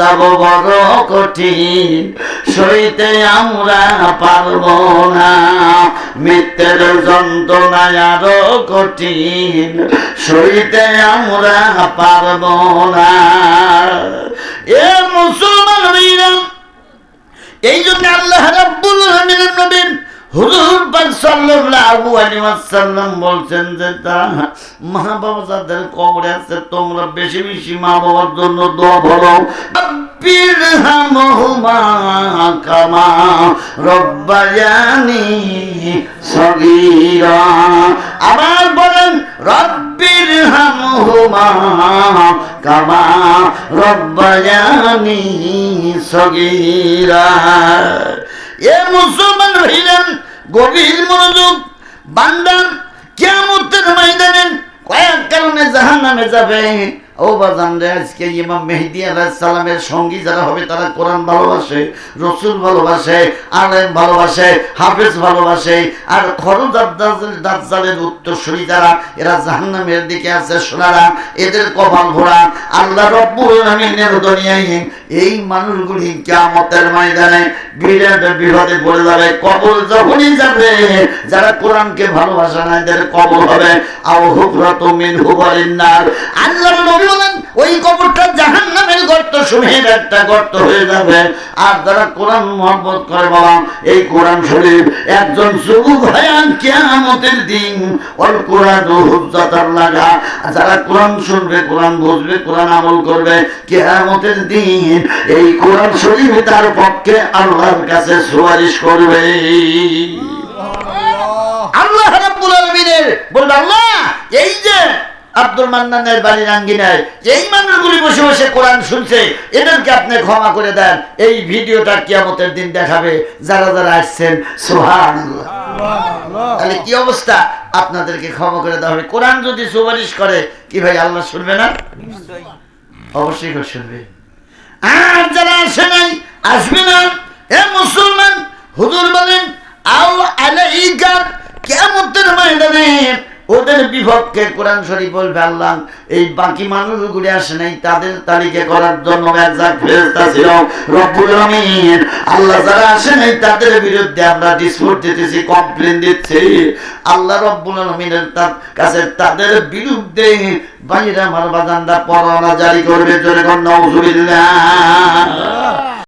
যাব বড় কঠিন, সইতে আমরা পারব না। মিত্রের যন্ত্রণায় আরও কঠিন, সইতে আমরা পারব না। এ মুসলমান এই জন্য বলছেন যে, তা মা বাবা যাদের কবরে আছে, তোমরা বেশি বেশি মা বাবার জন্য দোয়া করো আবার বলেন, রব্বির হামহুমা কামা রব্বায়ানি সগীরা। এ মুসলমান হইলেন গভীর মনোযোগ বান্দান কেমতের ময়দানে কয়েক কারণে জাহান নামে যাবে। ও বাজান রে, আজকে ইমাম মেহেদি সালামের সঙ্গী যারা হবে, তারা কোরআন ভালোবাসে, রসুল ভালোবাসে, আলেম ভালোবাসে, হাফেজ ভালোবাসে। আর খরচ দাজ্জালের উত্তরসূরি যারা, এরা জাহান্নামের দিকে আছে সোনারা, এদের কপাল ভরা। আল্লাহ রব্বুল দুনিয়ায় এই মানুষগুলি কিয়ামতের ময়দানে বিরাট পড়ে যাবে, কবর যখনই যাবে, যারা কোরআনকে ভালোবাসে না, এদের কবর হবে। আও নবী বলেন ওই কবরটা জাহান্নামের গর্ত সমূহের একটা গর্ত হয়ে যাবে। আর যারা কোরআন মহব্বত করে বাবা এই কোরআন শরীফ একজন ভয়ান কিয়ামতের দিন কোরআন হুজ্জাতার লাগা। যারা কোরআন শুনবে কোরআন বুঝবে কোরআন আমল করবে কিয়ামতের দিন এই কোরআন শরীফ তার পক্ষে আল্লাহর কাছে সুপারিশ করবে। আল্লাহ রাব্বুল আলামিনের বলবে আল্লাহ এই আব্দুল মান্নানের বাড়ির আঙ্গিনায় এই মানুষগুলি বসে বসে কোরআন শুনছে এদেরকে আপনি ক্ষমা করে দেন। এই ভিডিওটা কিয়ামতের দিন দেখাবে যারা যারা আসছেন সোহান তাহলে কি অবস্থা? আপনাদেরকে ক্ষমা করে দেওয়া হবে। কোরআন যদি সুপারিশ করে কি ভাই আল্লাহ শুনবে না? অবশ্যই শুনবে। আর যারা আসে নাই আসবে না। এ মুসলমান হুজুর বলেন আও আলাইকা কিয়ামতের ময়দানে ওদের বিপক্ষে কোরআন শরীফ বলবে, আল্লাহ, এই বাকি মানুষগুলি আসে নাই, তাদের তালিকা করার জন্য একজাক ফেরেশতা ছিল। রব্বুল আমিন, আল্লাহ যারা আসে নাই, তাদের বিরুদ্ধে আমরা ডিসপুট দিতেছি কমপ্লেন দিচ্ছি। আল্লাহ রব্বুল আমিনের কাছে তাদের বিরুদ্ধে বাইরে আমার বাজানরা পরোয়ানা জারি করবে, জোরে কন্যা